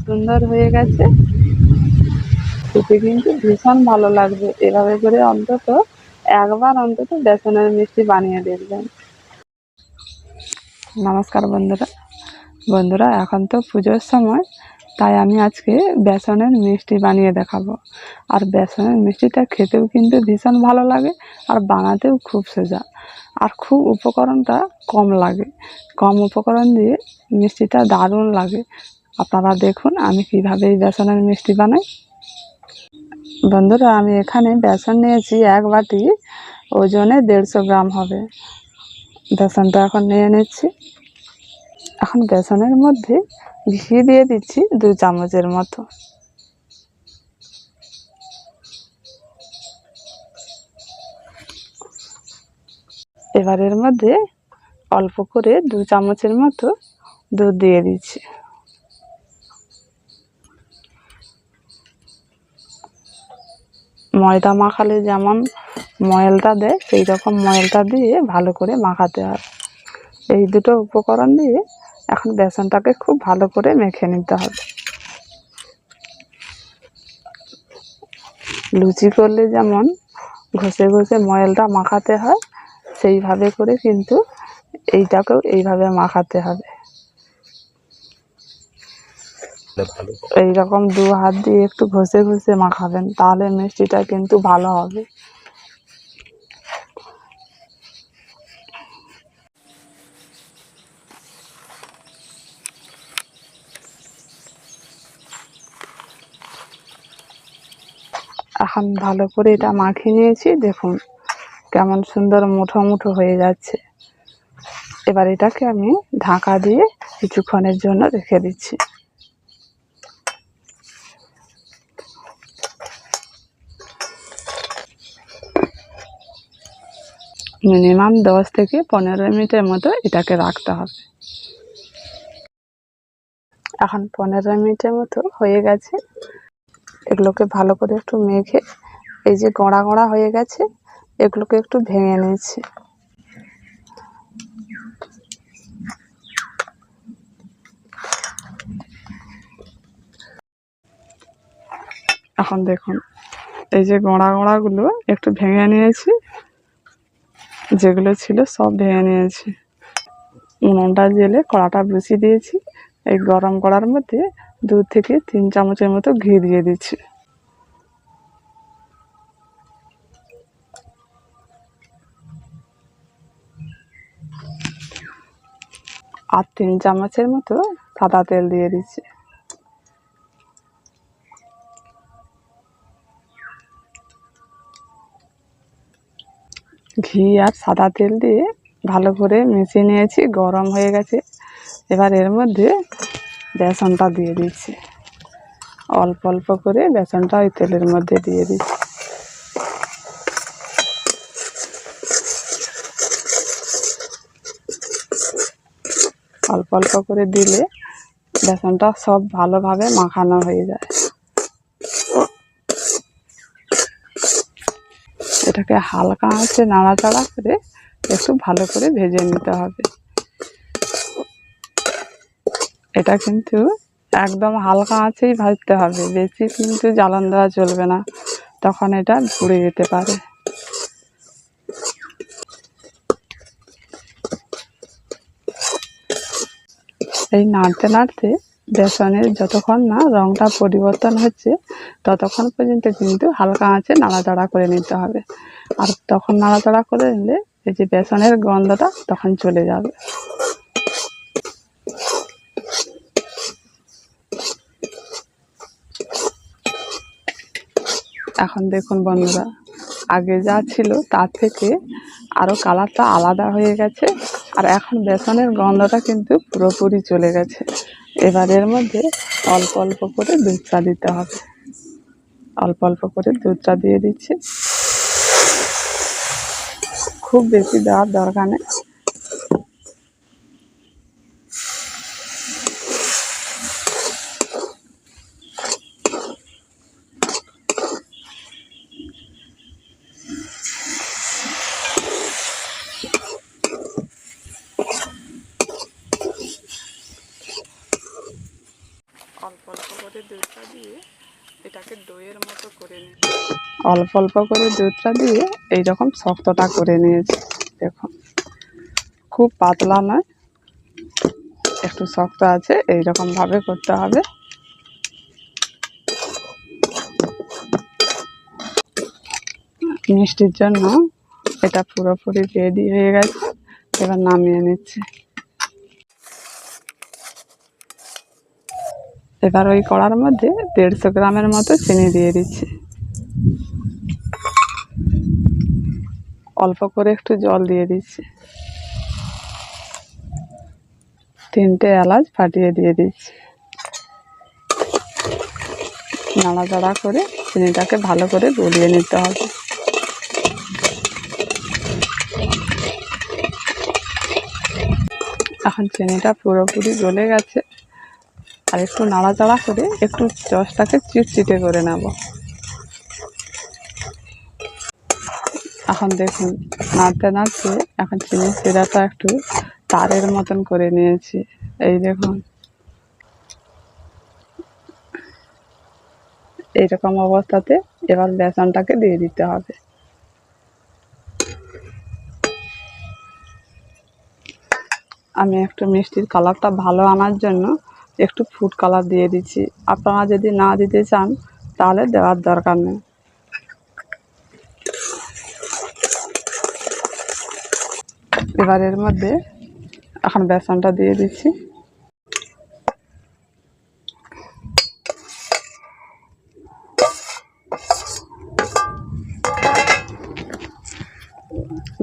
সুন্দর হয়ে গেছে। খেতে কিন্তু ভীষণ ভালো লাগবে। এভাবে করে অন্তত একবার অন্তত বেসনের মিষ্টি বানিয়ে দেখবেন। নমস্কার বন্ধুরা। বন্ধুরা, এখন তো পুজোর সময়, তাই আমি আজকে বেসনের মিষ্টি বানিয়ে দেখাবো। আর বেসনের মিষ্টিটা খেতেও কিন্তু ভীষণ ভালো লাগে আর বানাতেও খুব সোজা। আর খুব উপকরণটা কম লাগে। কম উপকরণ দিয়ে মিষ্টিটা দারুণ লাগে। আপনারা দেখুন আমি কীভাবে এই বেসনের মিষ্টি বানাই। বন্ধুরা, আমি এখানে বেসন নিয়েছি এক বাটি, ওজনে দেড়শো গ্রাম হবে। বেসনটা এখন নিয়ে নিচ্ছি। এখন বেসনের মধ্যে ঘি দিয়ে দিচ্ছি দু চামচের মতো। এবার এর মধ্যে অল্প করে দু চামচের মতো দুধ দিয়ে দিচ্ছি। ময়দা মাখালে যেমন ময়েলটা দেয় সেই রকম ময়েলটা দিয়ে ভালো করে মাখাতে হবে এই দুটো উপকরণ দিয়ে এখন বেসনটাকে খুব ভালো করে মেখে নিতে হবে। লুচি করলে যেমন ঘষে ঘষে ময়েলটা মাখাতে হয়, সেইভাবে করে কিন্তু এইটাকেও এইভাবে মাখাতে হবে ভালো এইরকম দু হাত দিয়ে একটু ঘষে ঘষে মাখাবেন, তাহলে মিষ্টিটা কিন্তু ভালো হবে। এখন ভালো করে এটা মাখিয়ে নিয়েছি, দেখুন কেমন সুন্দর মুঠো মুঠো হয়ে যাচ্ছে। এবার এটাকে আমি ঢাকা দিয়ে কিছুক্ষণের জন্য রেখে দিচ্ছি। মিনিমাম দশ থেকে পনেরো মিনিটের মতো এটাকে রাখতে হবে। এখন পনেরো মিনিটের মতো হয়ে গেছে। এগুলোকে ভালো করে একটু মেখে, এই যে গড়া গড়া হয়ে গেছে, এগুলোকে একটু ভেঙে নিয়েছি এখন দেখুন, এই যে গোড়া গোড়াগুলো একটু ভেঙে নিয়েছি। যেগুলো ছিল সব ভেঙে নিয়েছি। উনুনটা জেলে কড়াটা বসিয়ে দিয়েছি। এই গরম কড়ার মধ্যে দু থেকে তিন চামচের মতো ঘি দিয়ে দিচ্ছি। আর তিন চামচের মতো সাদা তেল দিয়ে দিচ্ছি। ঘি আর সাদা তেল দিয়ে ভালো করে মিশিয়ে নিয়েছি, গরম হয়ে গেছে। এবার এর মধ্যে বেসনটা দিয়ে দিচ্ছি। অল্প অল্প করে বেসনটা ওই তেলের মধ্যে দিয়ে দিচ্ছি। অল্প অল্প করে দিলে বেসনটা সব ভালোভাবে মাখানো হয়ে যায়। এটাকে হালকা আঁচে নাড়াচাড়া করে একটু ভালো করে ভেজে নিতে হবে। এটা কিন্তু একদম হালকা আঁচেই ভাজতে হবে, বেশি কিন্তু জ্বালান দেওয়া চলবে না, তখন এটা পুড়ে যেতে পারে। এই নাড়তে নাড়তে বেসনের যতক্ষণ না রঙটা পরিবর্তন হচ্ছে, ততক্ষণ পর্যন্ত কিন্তু হালকা আঁচে নাড়াচাড়া করে নিতে হবে। আর তখন নাড়াচাড়া করে নিলে এই যে বেসনের গন্ধটা তখন চলে যাবে। এখন দেখুন বন্ধুরা, আগে যা ছিল তার থেকে আরও কালারটা আলাদা হয়ে গেছে, আর এখন বেসনের গন্ধটা কিন্তু পুরোপুরি চলে গেছে। এবার এর মধ্যে অল্প অল্প করে দুধটা দিতে হবে। অল্প অল্প করে দুধটা দিয়ে দিচ্ছি। খুব বেশি দেওয়ার দরকার নেই অল্প অল্প অল্প অল্প করে দুধটা দিয়ে এই রকম শক্তটা করে নিয়েছি। দেখুন, খুব পাতলা নয়, একটু শক্ত আছে এই রকম ভাবে করতে হবে। মিষ্টির জন্য এটা পুরোপুরি রেডি হয়ে গেছে, এবার নামিয়ে নিচ্ছে। এবার ওই কড়ার মধ্যে দেড়শো গ্রামের মতো চিনি দিয়ে দিচ্ছি। অল্প করে একটু জল দিয়ে দিচ্ছি। তিনটে এলাচ ফাটিয়ে দিয়ে দিচ্ছি। নাড়াচাড়া করে চিনিটাকে ভালো করে গলিয়ে নিতে হবে। এখন চিনিটা পুরোপুরি গলে গেছে। আর একটু নাড়াচাড়া করে একটু রসটাকে চিটচিটে করে নেব। এখন দেখুন, নাড়তে নাড়তে এখন চিনি শিরাটা একটু তারের মতন করে নিয়েছি। এই দেখুন। এইরকম অবস্থাতে এবার বেসনটাকে দিয়ে দিতে হবে। আমি একটু মিষ্টির কালারটা ভালো আনার জন্য একটু ফুড কালার দিয়ে দিচ্ছি। আপনারা যদি না দিতে চান, তাহলে দেওয়ার দরকার নেই। এবার এর মধ্যে এখন বেসনটা দিয়ে দিচ্ছি।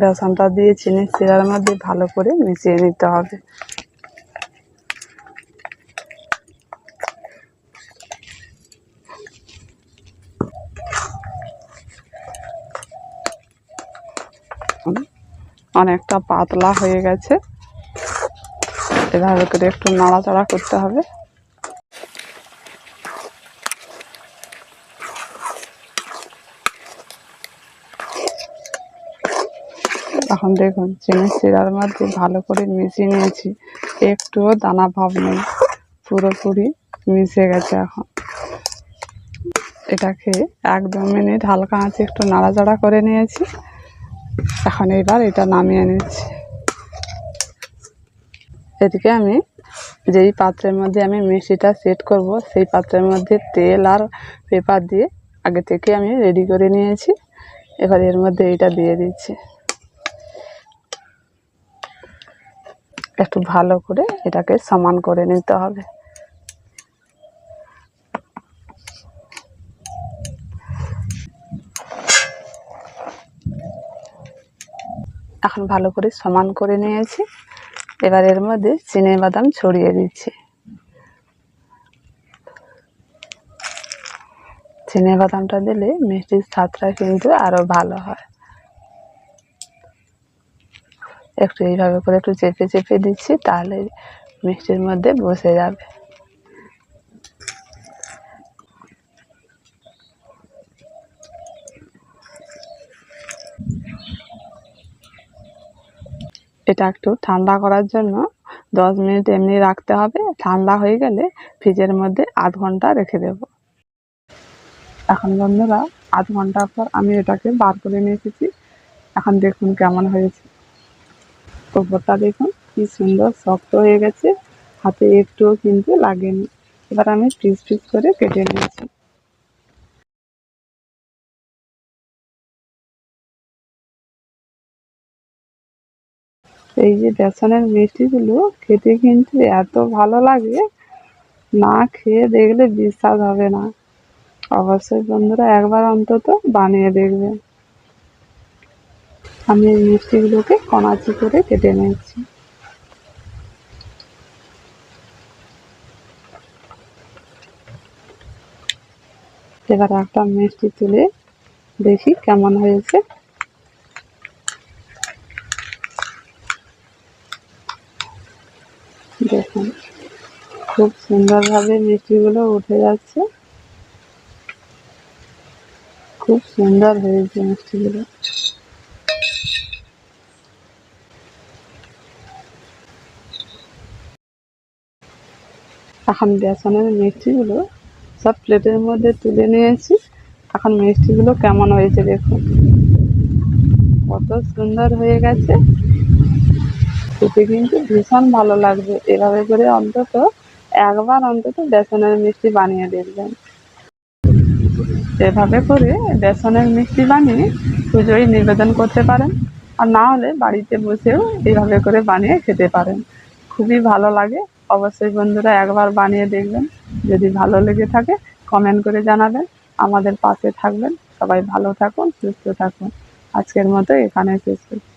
বেসনটা দিয়ে চিনি শিরার মধ্যে ভালো করে মিশিয়ে নিতে হবে। অনেকটা পাতলা হয়ে গেছে। এভাবে করে একটু নাড়াচাড়া করতে হবে। এখন দেখুন, চিনি শিরার মধ্যে ভালো করে মিশিয়ে নিয়েছি। একটুও দানা ভাব নেই। পুরোপুরি মিশে গেছে এখন। এটাকে এক দু মিনিট হালকা আঁচে একটু নাড়াচাড়া করে নিয়েছি। এখন এবার এটা নামিয়ে নিচ্ছি। এদিকে আমি যেই পাত্রের মধ্যে আমি মিষ্টিটা সেট করব, সেই পাত্রের মধ্যে তেল আর পেপার দিয়ে আগে থেকে আমি রেডি করে নিয়েছি। এবার এর মধ্যে এটা দিয়ে দিচ্ছি। একটু ভালো করে এটাকে সমান করে নিতে হবে। এখন ভালো করে সমান করে নিয়েছি। এবার এর মধ্যে চিনে বাদাম ছড়িয়ে দিচ্ছি। চিনে বাদামটা দিলে মিষ্টির স্বাদটা কিন্তু আরও ভালো হয়। একটু এইভাবে করে একটু চেপে চেপে দিচ্ছি, তাহলে মিষ্টির মধ্যে বসে যাবে। এটা একটু ঠান্ডা করার জন্য দশ মিনিট এমনি রাখতে হবে। ঠান্ডা হয়ে গেলে ফ্রিজের মধ্যে আধ ঘণ্টা রেখে দেব। এখন বন্ধুরা, আধ ঘণ্টা পর আমি এটাকে বার করে নিয়ে এসেছি। এখন দেখুন কেমন হয়েছে। উপরটা দেখুন কি সুন্দর শক্ত হয়ে গেছে। হাতে একটুও কিন্তু লাগেনি। এবার আমি পিস পিস করে কেটে নিয়েছি। এই যে বেসনের মিষ্টিগুলো খেতে কিন্তু এত ভালো লাগে, না খেয়ে দেখলে বিশ্বাস হবে না। অবশ্যই বন্ধুরা একবার অন্তত বানিয়ে দেখবেন আমি এই মিষ্টিগুলোকে কণাচি করে কেটে নিয়েছি। এবার একটা মিষ্টি তুলে দেখি কেমন হয়েছে। দেখুন। খুব সুন্দরভাবে মিষ্টিগুলো উঠে যাচ্ছে। খুব সুন্দর হয়েছে মিষ্টিগুলো এখন বেসনের মিষ্টিগুলো সব প্লেটের মধ্যে তুলে নিয়েছি। এখন মিষ্টিগুলো কেমন হয়েছে দেখুন। কত সুন্দর হয়ে গেছে। খেতে কিন্তু ভীষণ ভালো লাগবে। এভাবে করে অন্তত একবার অন্তত বেসনের মিষ্টি বানিয়ে দেখবেন। এভাবে করে বেসনের মিষ্টি বানিয়ে পুজোয় নিবেদন করতে পারেন। আর না হলে বাড়িতে বসেও এইভাবে করে বানিয়ে খেতে পারেন। খুবই ভালো লাগে। অবশ্যই বন্ধুরা একবার বানিয়ে দেখবেন। যদি ভালো লেগে থাকে কমেন্ট করে জানাবেন। আমাদের পাশে থাকবেন। সবাই ভালো থাকুন, সুস্থ থাকুন। আজকের মতো এখানে শেষ করছি।